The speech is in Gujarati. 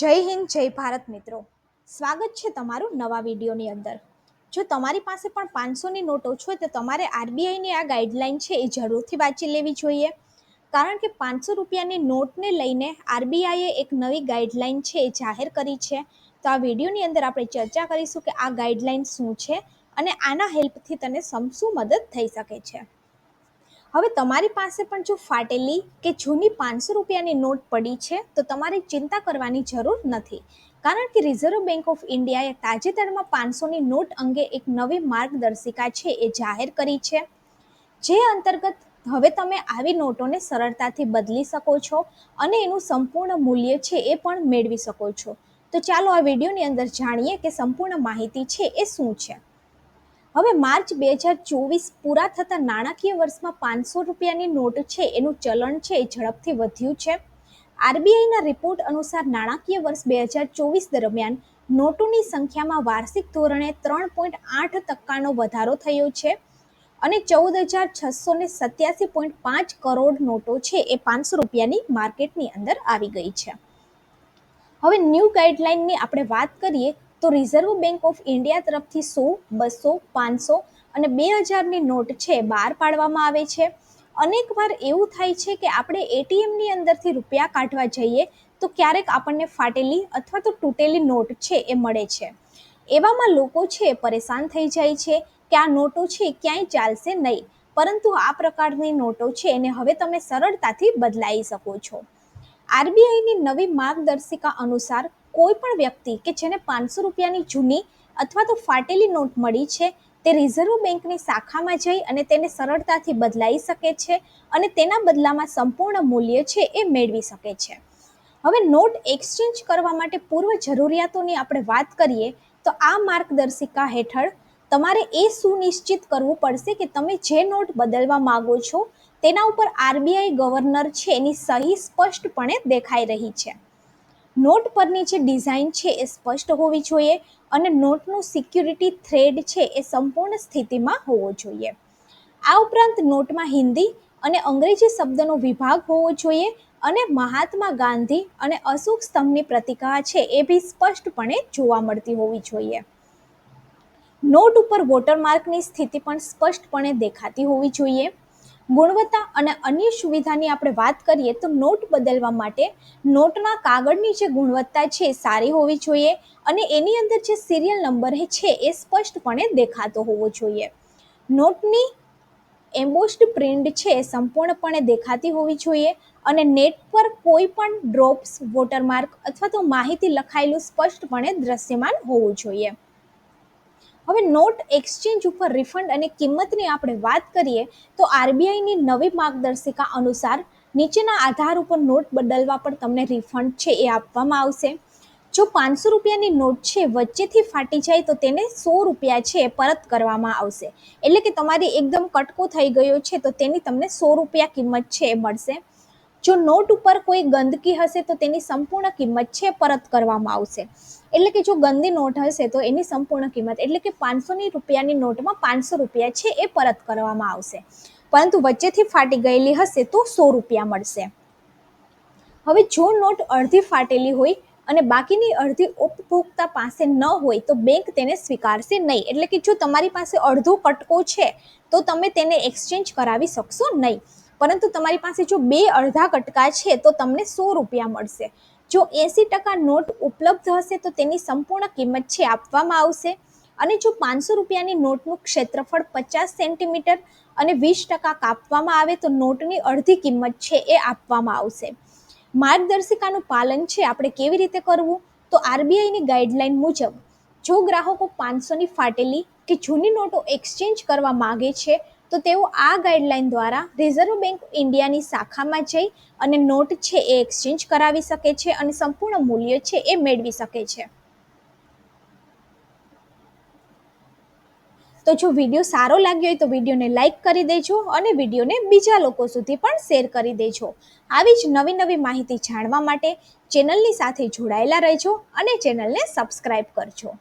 જય હિન્દ, જય ભારત મિત્રો. સ્વાગત છે તમારું નવા વિડીયોની અંદર. જો તમારી પાસે પણ પાંચસોની નોટો છે તો તમારે આરબીઆઈની આ ગાઈડલાઈન છે એ જરૂરથી વાંચી લેવી જોઈએ. કારણ કે પાંચસો રૂપિયાની નોટને લઈને આરબીઆઈએ એક નવી ગાઈડલાઈન છે એ જાહેર કરી છે. તો આ વિડીયોની અંદર આપણે ચર્ચા કરીશું કે આ ગાઈડલાઈન શું છે અને આના હેલ્પથી તને શું મદદ થઈ શકે છે. હવે તમારી પાસે પણ જો ફાટેલી કે જૂની પાંચસો રૂપિયાની નોટ પડી છે, તો તમારે ચિંતા કરવાની જરૂર નથી. કારણ કે રિઝર્વ બેંક ઓફ ઇન્ડિયાએ તાજેતરમાં પાંચસોની નોટ અંગે એક નવી માર્ગદર્શિકા છે એ જાહેર કરી છે. જે અંતર્ગત હવે તમે આવી નોટોને સરળતાથી બદલી શકો છો અને એનું સંપૂર્ણ મૂલ્ય છે એ પણ મેળવી શકો છો. તો ચાલો આ વિડીયોની અંદર જાણીએ કે સંપૂર્ણ માહિતી છે એ શું છે. હવે માર્ચ બે હજાર ચોવીસ પૂરા થતા નાણાકીય વર્ષમાં પાંચસો રૂપિયાની નોટ છે, એનું ચલણ છે, એ ઝડપથી વધ્યું છે. આરબીઆઈના રિપોર્ટ અનુસાર નાણાકીય વર્ષ બે હજાર ચોવીસ દરમિયાન નોટોની સંખ્યામાં વાર્ષિક ધોરણે ત્રણ પોઈન્ટ આઠ ટકાનો વધારો થયો છે અને ચૌદ હજાર છસો ને સત્યાસી પોઈન્ટ પાંચ કરોડ નોટો છે, એ પાંચસો રૂપિયાની માર્કેટની અંદર આવી ગઈ છે. હવે ન્યૂ ગાઈડલાઇનની આપણે વાત કરીએ તો રિઝર્વ બેંક ઓફ ઇન્ડિયા તરફથી સો, બસો, પાંચસો અને બે હજારની નોટ છે બહાર પાડવામાં આવે છે. અનેક વાર એવું થાય છે કે આપણે એટીએમની અંદરથી રૂપિયા કાઢવા જઈએ તો ક્યારેક આપણને ફાટેલી અથવા તો તૂટેલી નોટ છે એ મળે છે. એવામાં લોકો છે પરેશાન થઈ જાય છે કે આ નોટો છે ક્યાંય ચાલશે નહીં, પરંતુ આ પ્રકારની નોટો છે એને હવે તમે સરળતાથી બદલાઈ શકો છો. આરબીઆઈની નવી માર્ગદર્શિકા અનુસાર કોઈ પણ વ્યક્તિ કે જેને પાંચસો રૂપિયાની જૂની અથવા તો ફાટેલી નોટ મળી છે, તે રિઝર્વ બેંકની શાખામાં જઈ અને તેને સરળતાથી બદલાઈ શકે છે અને તેના બદલામાં સંપૂર્ણ મૂલ્ય છે એ મેળવી શકે છે. હવે નોટ એક્સચેન્જ કરવા માટે પૂર્વ જરૂરિયાતોની આપણે વાત કરીએ, તો આ માર્ગદર્શિકા હેઠળ તમારે એ સુનિશ્ચિત કરવું પડશે કે તમે જે નોટ બદલવા માગો છો, તેના ઉપર આરબીઆઈ ગવર્નર છે એની સહી સ્પષ્ટપણે દેખાઈ રહી છે. નોટ પરની જે ડિઝાઇન છે એ સ્પષ્ટ હોવી જોઈએ અને નોટનું સિક્યુરિટી થ્રેડ છે એ સંપૂર્ણ સ્થિતિમાં હોવો જોઈએ. આ ઉપરાંત નોટમાં હિન્દી અને અંગ્રેજી શબ્દનો વિભાગ હોવો જોઈએ અને મહાત્મા ગાંધી અને અશોક સ્તંભની પ્રતિકા છે એ બી સ્પષ્ટપણે જોવા મળતી હોવી જોઈએ. નોટ ઉપર વોટરમાર્કની સ્થિતિ પણ સ્પષ્ટપણે દેખાતી હોવી જોઈએ. ગુણવત્તા અને અન્ય સુવિધાની આપણે વાત કરીએ તો નોટ બદલવા માટે નોટના કાગળની જે ગુણવત્તા છે સારી હોવી જોઈએ અને એની અંદર જે સિરિયલ નંબર છે એ સ્પષ્ટપણે દેખાતો હોવો જોઈએ. નોટની એમ્બોસ્ડ પ્રિન્ટ છે સંપૂર્ણપણે દેખાતી હોવી જોઈએ અને નેટ પર કોઈ પણ ડ્રોપ્સ, વોટરમાર્ક અથવા તો માહિતી લખાયેલું સ્પષ્ટપણે દ્રશ્યમાન હોવું જોઈએ. હવે નોટ એક્સચેન્જ ઉપર રિફંડ અને કિંમતની આપણે વાત કરીએ, તો આરબીઆઈની નવી માર્ગદર્શિકા અનુસાર નીચેના આધાર ઉપર નોટ બદલવા પર તમને રિફંડ છે એ આપવામાં આવશે. જો પાંચસો રૂપિયાની નોટ છે વચ્ચેથી ફાટી જાય, તો તેને સો રૂપિયા છે પરત કરવામાં આવશે. એટલે કે તમારી એકદમ કટકો થઈ ગયો છે, તો તેની તમને સો રૂપિયા કિંમત છે એ મળશે. જો નોટ ઉપર કોઈ ગંદકી હશે તો તેની સંપૂર્ણ કિંમત છે પરત કરવામાં આવશે. એટલે કે જો ગંદી નોટ હશે તો એની સંપૂર્ણ કિંમત, એટલે કે પાંચસોની રૂપિયાની નોટમાં પાંચસો રૂપિયા છે એ પરત કરવામાં આવશે. પરંતુ વચ્ચેથી ફાટી ગયેલી હશે તો સો રૂપિયા મળશે. હવે જો નોટ અડધી ફાટેલી હોય અને બાકીની અડધી ઉપભોક્તા પાસે ન હોય તો બેંક તેને સ્વીકારશે નહીં. એટલે કે જો તમારી પાસે અડધો કટકો છે તો તમે તેને એક્સચેન્જ કરાવી શકશો નહીં. પરંતુ તમારી પાસે જો બે અડધા કટકા છે, તો તમને સો રૂપિયા મળશે. જો એંસી ટકા નોટ ઉપલબ્ધ હશે, તો તેની સંપૂર્ણ કિંમત છે આપવામાં આવશે. અને જો પાંચસો રૂપિયાની નોટનું ક્ષેત્રફળ પચાસ સેન્ટીમીટર અને વીસ ટકા કાપવામાં આવે, તો નોટની અડધી કિંમત છે એ આપવામાં આવશે. માર્ગદર્શિકાનું પાલન છે, આપણે કેવી રીતે કરવું? તો આરબીઆઈની ગાઈડલાઈન મુજબ, જો ગ્રાહકો પાંચસોની ફાટેલી કે જૂની નોટો એક્સચેન્જ કરવા માગે છે તો તેઓ આ ગાઈડલાઈન દ્વારા રિઝર્વ બેંક ઇન્ડિયાની શાખામાં જઈ અને નોટ છે એ એક્સચેન્જ કરાવી શકે છે અને સંપૂર્ણ મૂલ્ય છે એ મેળવી શકે છે. તો જો વીડિયો સારો લાગ્યો હોય તો વિડીયોને લાઇક કરી દેજો અને વિડીયોને બીજા લોકો સુધી પણ શેર કરી દેજો. આવી જ નવી નવી માહિતી જાણવા માટે ચેનલની સાથે જોડાયેલા રહેજો અને ચેનલને સબસ્ક્રાઈબ કરજો.